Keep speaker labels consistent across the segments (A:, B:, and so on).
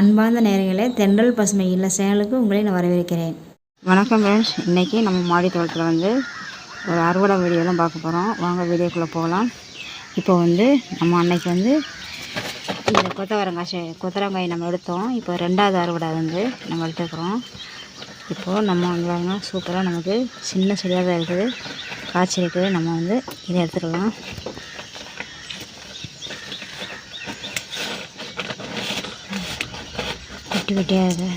A: அன்பார்ந்த நேரங்களே தென்றல் பசுமை இல்லை சேனலுக்கு உங்களை நான் வரவேற்கிறேன்.
B: வணக்கம் ஃப்ரெண்ட்ஸ் இன்றைக்கி நம்ம மாடி தோட்டத்தில் வந்து ஒரு அறுவடை வீடியோ தான் பார்க்க போகிறோம் வாங்க வீடியோக்குள்ளே போகலாம். இப்போ வந்து நம்ம அன்னைக்கு வந்து இந்த கொத்தவரங்காய் கொத்தரங்காய் நம்ம எடுத்தோம். இப்போ ரெண்டாவது அறுவடை வந்து நம்ம எடுத்துக்கிறோம். இப்போது நம்ம வந்து சூப்பராக நமக்கு சின்ன செடியாக தான் இருக்குது. காய்ச்சி இருக்குது நம்ம வந்து இதை எடுத்துக்கலாம். குட்டி குட்டியாக இருக்குது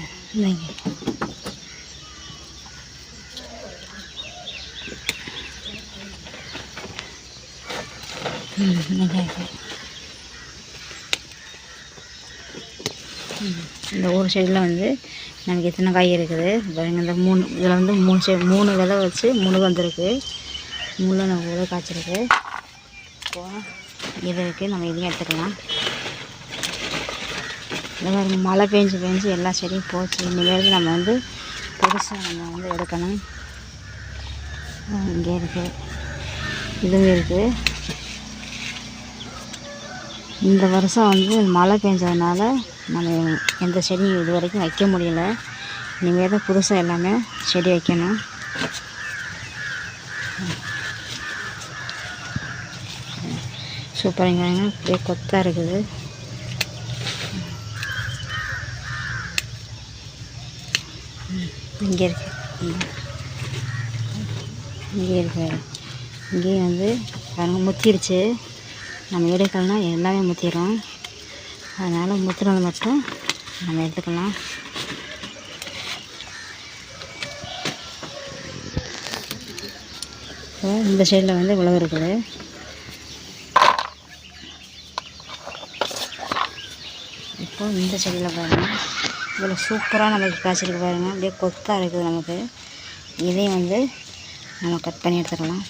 B: ம், வெங்காயம். இந்த ஒரு செடியில் வந்து நமக்கு எத்தனை காய் இருக்குது? பாருங்க இந்த மூணு இதில் வந்து மூணு செ மூணு விதை வச்சு முழு வந்திருக்கு. முழு நம்ம விதை காய்ச்சிருக்கு. இப்போ இது இருக்குது நம்ம இதையும் எடுத்துக்கலாம். இந்த மழை பெஞ்சு பெஞ்சு எல்லா செடியும் போச்சு. இனிமேல் நம்ம வந்து புதுசாக நம்ம வந்து எடுக்கணும். இங்கே இருக்குது இதுவும் இருக்குது இந்த வருஷம் வந்து மழை பெஞ்சதுனால நம்ம எந்த செடியும் இது வரைக்கும் வைக்க முடியல. இனிமேல் தான் புதுசாக எல்லாமே செடி வைக்கணும். சூப்பருங்க. அப்படியே கொத்தாக இருக்குது. இங்கே இருக்கு. இங்கே இருக்கு. இங்கேயும் வந்து பாருங்க முத்திருச்சு. நம்ம எடுக்கலனா எல்லாமே முத்திடும் அதனால் முத்துறது மட்டும் நம்ம எடுத்துக்கலாம். இப்போ இந்த சைடில் வந்து உழவு இருக்குது. இப்போ இந்த சைடில் பாருங்கள் இவ்வளோ சூப்பராக நமக்கு காய்ச்சிருக்கு பாருங்கள் அப்படியே கொத்தாக இருக்குது நமக்கு. இதையும் வந்து நம்ம கட் பண்ணி எடுத்துக்கலாம்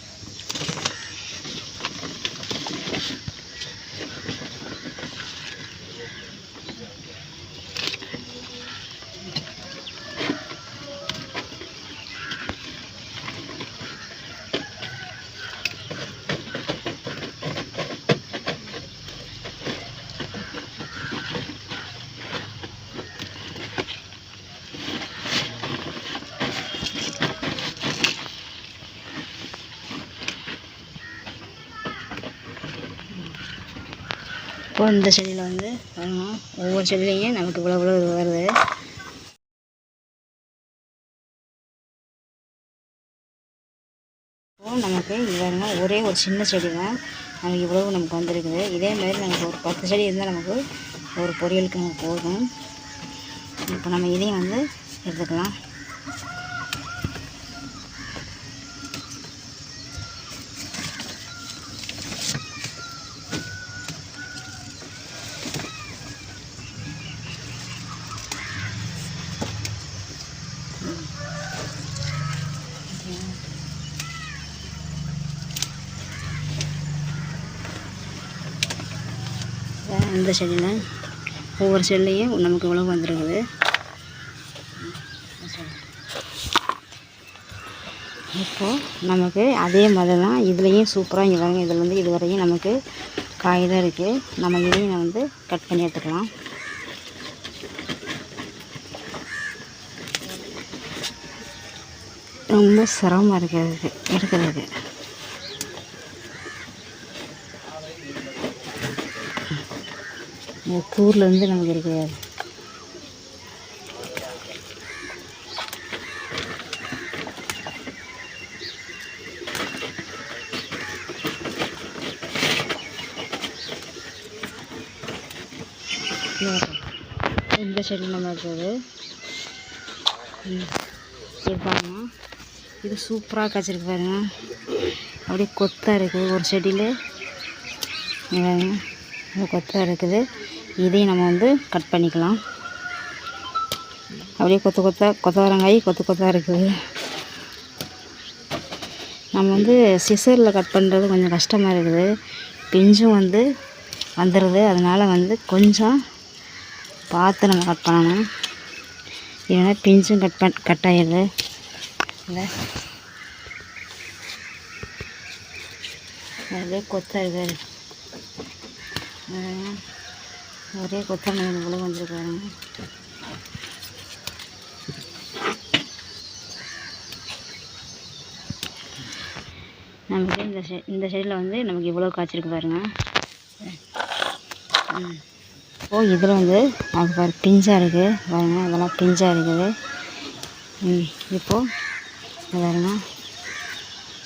B: இப்போ இந்த செடியில் வந்து ஒவ்வொரு செடியிலையும் நமக்கு இவ்வளோ இவ்வளோ இது வருது. நமக்கு இது ஒரே ஒரு சின்ன செடி தான் நமக்கு இவ்வளவு நமக்கு வந்திருக்குது. இதே மாதிரி நமக்கு ஒரு பத்து செடி இருந்தால் நமக்கு ஒரு பொரியலுக்கு நமக்கு போதும். இப்போ நம்ம இதையும் வந்து எடுத்துக்கலாம். அந்த செடியில் ஒவ்வொரு செடிலையும் நமக்கு உழவு வந்துருக்குது. இப்போது நமக்கு அதே மாதிரி தான் இதுலேயும் சூப்பராக இங்கே பாருங்க. இதில் வந்து இது வரையும் நமக்கு காய் தான் இருக்குது நம்ம இதையும் வந்து கட் பண்ணி எடுத்துக்கலாம். ரொம்ப சிரமமாக இருக்கிறது எடுக்கிறது டூர்லேருந்து நமக்கு இருக்குது இந்த செடி நம்ம இருக்கிறது இது. பாருங்க. இது சூப்பராக காய்ச்சிருக்கு பாருங்க. அப்படியே கொத்தாக இருக்குது. ஒரு செடியில் பாருங்க. கொத்தாக இருக்குது. இதையும் நம்ம வந்து கட் பண்ணிக்கலாம். அப்படியே கொத்து கொத்தா கொத்தவரங்காய் கொத்து கொத்தாக இருக்குது. நம்ம வந்து சிசரில் கட் பண்ணுறது கொஞ்சம் கஷ்டமாக இருக்குது. பிஞ்சும் வந்து வந்துடுது அதனால் வந்து கொஞ்சம் பார்த்து நம்ம கட் பண்ணணும். இல்லைன்னா பிஞ்சும் கட் பண் கட் ஆகிடுது இல்லை அப்படியே கொத்தாக இருக்குது. ஒரே கொத்தமல்லி இவ்வளோ வந்துருக்காருங்க நமக்கு இந்த செ இந்த செடியில் வந்து நமக்கு இவ்வளோ காய்ச்சிருக்கு பாருங்க. ம். ஓ இதில் வந்து அது பாரு பிஞ்சாக இருக்குது பாருங்க அதெல்லாம் பிஞ்சாக இருக்குது. இப்போது பாருங்க.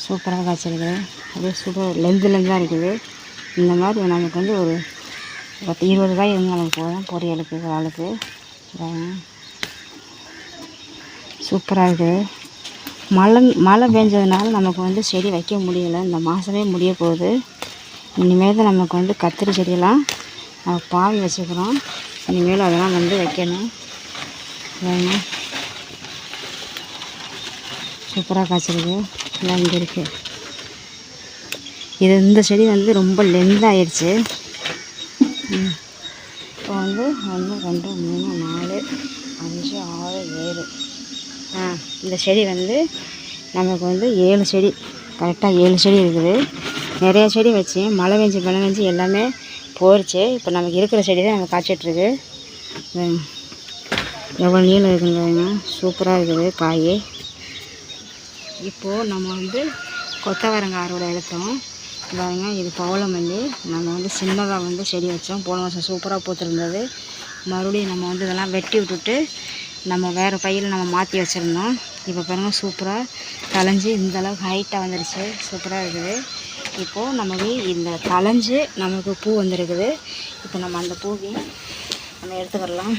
B: சூப்பராக காய்ச்சிருக்குது அப்படியே சூப்பர் லெந்து லெந்தாக இருக்குது. இந்த மாதிரி நமக்கு வந்து ஒரு பத்து இருபது ரூபாய் இருந்து நமக்கு போதும். பொரியலுக்கு ஒரு ஆளுக்கு சூப்பராக இருக்குது மழை மழை பெஞ்சதுனால நமக்கு வந்து செடி வைக்க முடியலை. இந்த மாதமே முடிய போகுது. இனிமேல் தான் நமக்கு வந்து கத்திரி செடியெல்லாம் நம்ம பாவி வச்சுக்கிறோம். இனிமேல் அதெல்லாம் வந்து வைக்கணும். வேணும் சூப்பராக காய்ச்சிருக்கு. எல்லாம் இங்கே இருக்குது இது இந்த செடி வந்து ரொம்ப லெந்தாகிடுச்சு இப்போ வந்து ஒன்று ரெண்டு மூணு நாலு அஞ்சு ஆறு ஏழு. ஆ இந்த செடி வந்து நமக்கு வந்து ஏழு செடி. கரெக்டாக ஏழு செடி இருக்குது. நிறைய செடி வச்சு மழை பெஞ்சு மழை பெஞ்சு எல்லாமே போயிடுச்சு இப்போ நமக்கு இருக்கிற செடி தான் நம்ம காய்ச்சிட்ருக்கு. எவ்வளோ நீளம் இருக்குங்க சூப்பராக இருக்குது காய். இப்போது நம்ம வந்து கொத்தவரங்காய் அறுவடை எடுத்தோம். பாருங்க இது பவளமல்லி நம்ம வந்து சின்னதாக வந்து செடி வச்சோம். போன வருஷம் சூப்பராக பூத்துருந்தது. மறுபடியும் நம்ம வந்து இதெல்லாம் வெட்டி விட்டுட்டு நம்ம வேறு பையில் நம்ம மாற்றி வச்சுருந்தோம். இப்போ பாருங்கள் சூப்பராக களைஞ்சி இந்த அளவுக்கு ஹைட்டாக வந்துருச்சு. சூப்பராக இருக்குது. இப்போது நமக்கு இந்த களைஞ்சு நமக்கு பூ வந்திருக்குது. இப்போ நம்ம அந்த பூவையும் நம்ம எடுத்துக்கிடலாம்.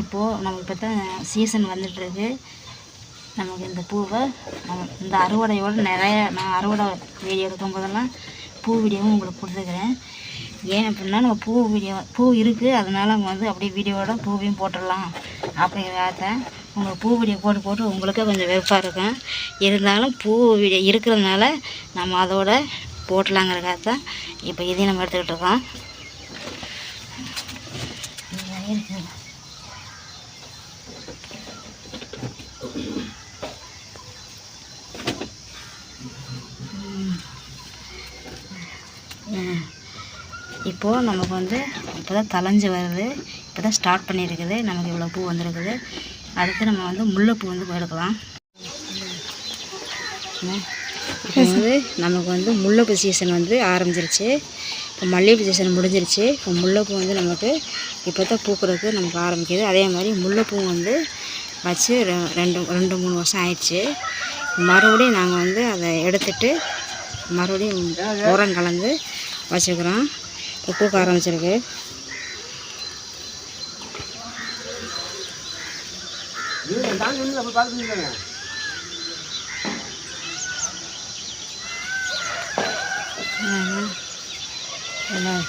B: இப்போது நமக்கு இப்போ தான் சீசன் வந்துட்டுருக்கு நமக்கு இந்த பூவை இந்த அறுவடையோடு நிறைய நான் அறுவடை வீடியோ எடுக்கும் போதெல்லாம் பூ வீடியோவும் உங்களுக்கு கொடுத்துருக்குறேன். ஏன் அப்படின்னா நம்ம பூ வீடியோ பூ இருக்குது அதனால அவங்க வந்து அப்படியே வீடியோவோட பூவையும் போட்டுடலாம் அப்படிங்கிறத உங்களுக்கு பூ வீடியோ போட்டு போட்டு உங்களுக்கே கொஞ்சம் வெறுப்பாக இருக்கும். இருந்தாலும் பூ வீடியோ இருக்கிறதுனால நம்ம அதோட போட்டலாங்கிறக்காக தான் இப்போ இதையும் நம்ம எடுத்துக்கிட்டு இருக்கோம். இப்போது நமக்கு வந்து இப்போ தான் தலைஞ்சு வருது. இப்போ தான் ஸ்டார்ட் பண்ணியிருக்குது. நமக்கு இவ்வளோ பூ வந்திருக்குது. அடுத்து நம்ம வந்து முல்லைப்பூ வந்து எடுக்கலாம் இப்போ வந்து நமக்கு வந்து முல்லைப்பூ சீசன் வந்து ஆரம்பிச்சிருச்சு. இப்போ மல்லிகைப்பூ சீசன் முடிஞ்சிருச்சு. இப்போ முல்லைப்பூ வந்து நமக்கு இப்போ தான் பூக்கிறதுக்கு நமக்கு ஆரம்பிக்குது. அதே மாதிரி முல்லைப்பூ வந்து வச்சு ரெ- ரெண்டு ரெண்டு மூணு வருஷம் ஆயிடுச்சு. மறுபடியும் நாங்கள் வந்து அதை எடுத்துட்டு மறுபடியும் உரம் கலந்து வச்சுக்கிறோம். இப்போ பூக்க ஆரம்பிச்சிருக்கு. எல்லாம்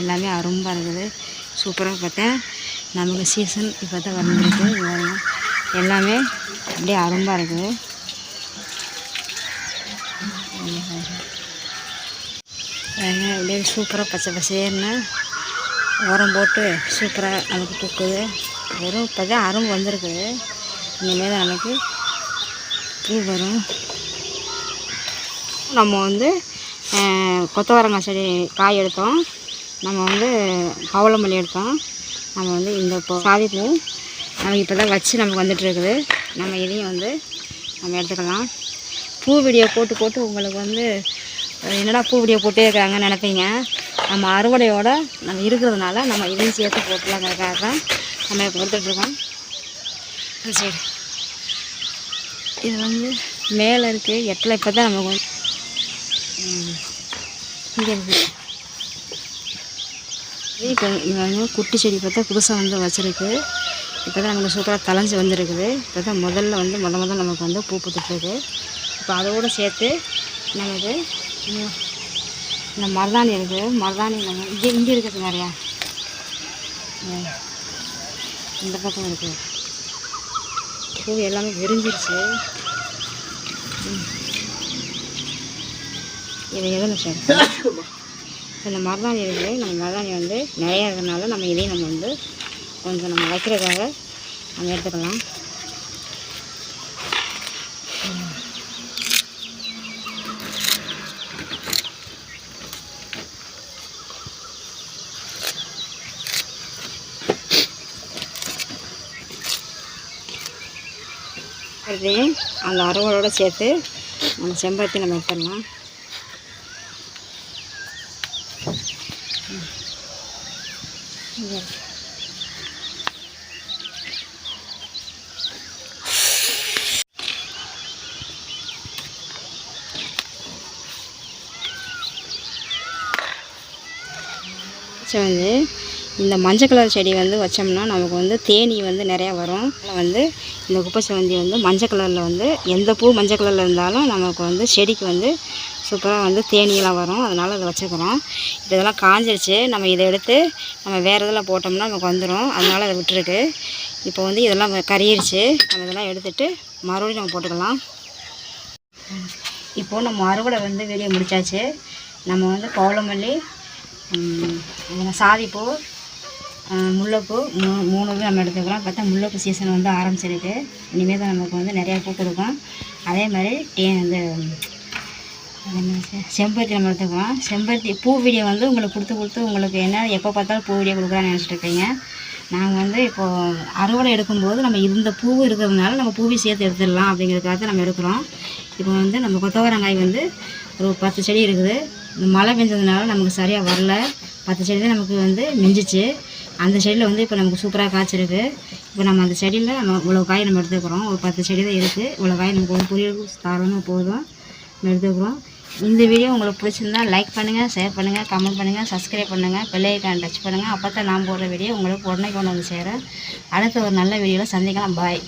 B: எல்லாமே அரும்பாக இருக்குது. சூப்பராக பார்த்தேன் நமக்கு சீசன் இப்போ தான் வந்துருக்கு எல்லாமே அப்படியே அரும்பாக இருக்குது. பாருங்க, அப்படியே சூப்பராக பச்சை பசேர்னு உரம் போட்டு சூப்பராக நமக்கு பூக்குது வெறும் இப்போ தான் அரும்பு வந்திருக்குது இனிமேல் தான் நமக்கு பூ வரும் நம்ம வந்து கொத்தவரங்காய் செடி காய் எடுத்தோம். நம்ம வந்து பவளமல்லி எடுத்தோம். நம்ம வந்து இந்த பூ சாதி பூ நமக்கு இப்போ தான் வச்சு நமக்கு வந்துட்டு இருக்குது. நம்ம இதையும் வந்து நம்ம எடுத்துக்கலாம். பூ வீடியோ போட்டு போட்டு உங்களுக்கு வந்து என்னடா பூ வீடியோ போட்டே இருக்கிறாங்கன்னு நினைப்பீங்க? நம்ம அறுவடையோடு நம்ம இருக்கிறதுனால நம்ம இதையும் சேர்த்து போட்டுலாங்கிறதுக்காக தான் நம்ம இப்போ கொடுத்துட்ருக்கோம். சரி இது வந்து மேலே இருக்குது எட்டில் இப்போ தான் நமக்கு வந்து இங்கே இருக்குது இப்போ இங்கே குட்டி செடி பார்த்தா புதுசாக வந்து வச்சுருக்கு. இப்போ தான் நமக்கு சூப்பராக தலைஞ்சு வந்திருக்குது. இப்போ தான் முதல்ல வந்து முத முதல் நமக்கு வந்து பூ பூத்துட்ருக்கு இப்போ அதோடு சேர்த்து நமக்கு இந்த மருதாணி இருக்குது மருதாணி இங்கே இங்கே இருக்குது நிறையா. இந்த பக்கம் இருக்குது பூ எல்லாமே விரிஞ்சிருச்சு. ம். இது எதில் சார் இந்த மருதாணி இருக்குது நம்ம மருதாணி வந்து நிறையா இருக்கிறதுனால நம்ம இதையும் நம்ம வந்து கொஞ்சம் நம்ம வைக்கிறதுக்காக நம்ம எடுத்துக்கலாம். செம்பருத்தி அந்த அறுவலோடு சேர்த்து நம்ம செம்பருத்தி நம்ம எடுத்துடலாம் வச்சு வந்து இந்த மஞ்சள் கலர் செடி வந்து வச்சோம்னா நமக்கு வந்து தேனி வந்து நிறையா வரும். அதில் வந்து இந்த குப்பை செவந்தி வந்து மஞ்சள் கலரில் வந்து எந்த பூ மஞ்சள் கலரில் இருந்தாலும் நமக்கு வந்து செடிக்கு வந்து சூப்பராக வந்து தேனியெல்லாம் வரும். அதனால் அதை வச்சுக்கிறோம். இப்போ இதெல்லாம் காஞ்சிருச்சு. நம்ம இதை எடுத்து நம்ம வேறு இதெல்லாம் போட்டோம்னா நமக்கு வந்துடும் அதனால் அதை விட்டுருக்கு. இப்போ வந்து இதெல்லாம் கறியிருச்சு. நம்ம இதெல்லாம் எடுத்துட்டு மறுபடியும் நம்ம போட்டுக்கலாம். இப்போது நம்ம அறுவடை வந்து வெளியே முடித்தாச்சு நம்ம வந்து பவுளமல்லி சாதிப்பூ முல்லைப்பூ மூ மூணுமே நம்ம எடுத்துக்கலாம். பார்த்தா முல்லைப்பூ சீசன் வந்து ஆரம்பிச்சிருக்கு. இனிமேல் தான் நமக்கு வந்து நிறையா பூ கொடுக்கும். அதே மாதிரி டே இந்த செம்பருத்தி நம்ம எடுத்துக்கலாம். செம்பருத்தி பூ வீடியோ வந்து உங்களுக்கு கொடுத்து கொடுத்து உங்களுக்கு என்ன எப்போ பார்த்தாலும் பூ வீடியோ கொடுக்குறான்னு நினச்சிட்டு நாங்கள் வந்து இப்போது அறுவடை எடுக்கும்போது நம்ம இந்த பூ இருக்கிறதுனால நம்ம பூவி சேர்த்து எடுத்துடலாம் அப்படிங்கிறதுக்காக தான் நம்ம எடுக்கிறோம். இப்போ வந்து நம்ம கொத்தவரங்காய் வந்து ஒரு பத்து செடி இருக்குது. மழை பெஞ்சதுனால நமக்கு சரியாக வரல. பத்து செடி தான் நமக்கு வந்து மிஞ்சிச்சு. அந்த செடியில் வந்து இப்போ நமக்கு சூப்பராக காய்ச்சிருக்கு. இப்போ நம்ம அந்த செடியில் நம்ம இவ்வளோ காய் நம்ம எடுத்துக்கிறோம். ஒரு பத்து செடி தான் இருக்குது இவ்வளோ காய் நமக்கு ஒரு பொரியலுக்கு தாராளமாக போதும். நம்ம எடுத்துக்கிறோம். இந்த வீடியோ உங்களுக்கு பிடிச்சிருந்தா லைக் பண்ணுங்கள் ஷேர் பண்ணுங்கள் கமெண்ட் பண்ணுங்கள் சப்ஸ்கிரைப் பண்ணுங்கள் பெல்லைக்கான் டச் பண்ணுங்கள் அப்போ தான் நான் போடுற வீடியோ உங்களுக்கு உடனே கொண்டு வந்து சேரும் அடுத்த ஒரு நல்ல வீடியோவில் சந்திக்கலாம். பாய்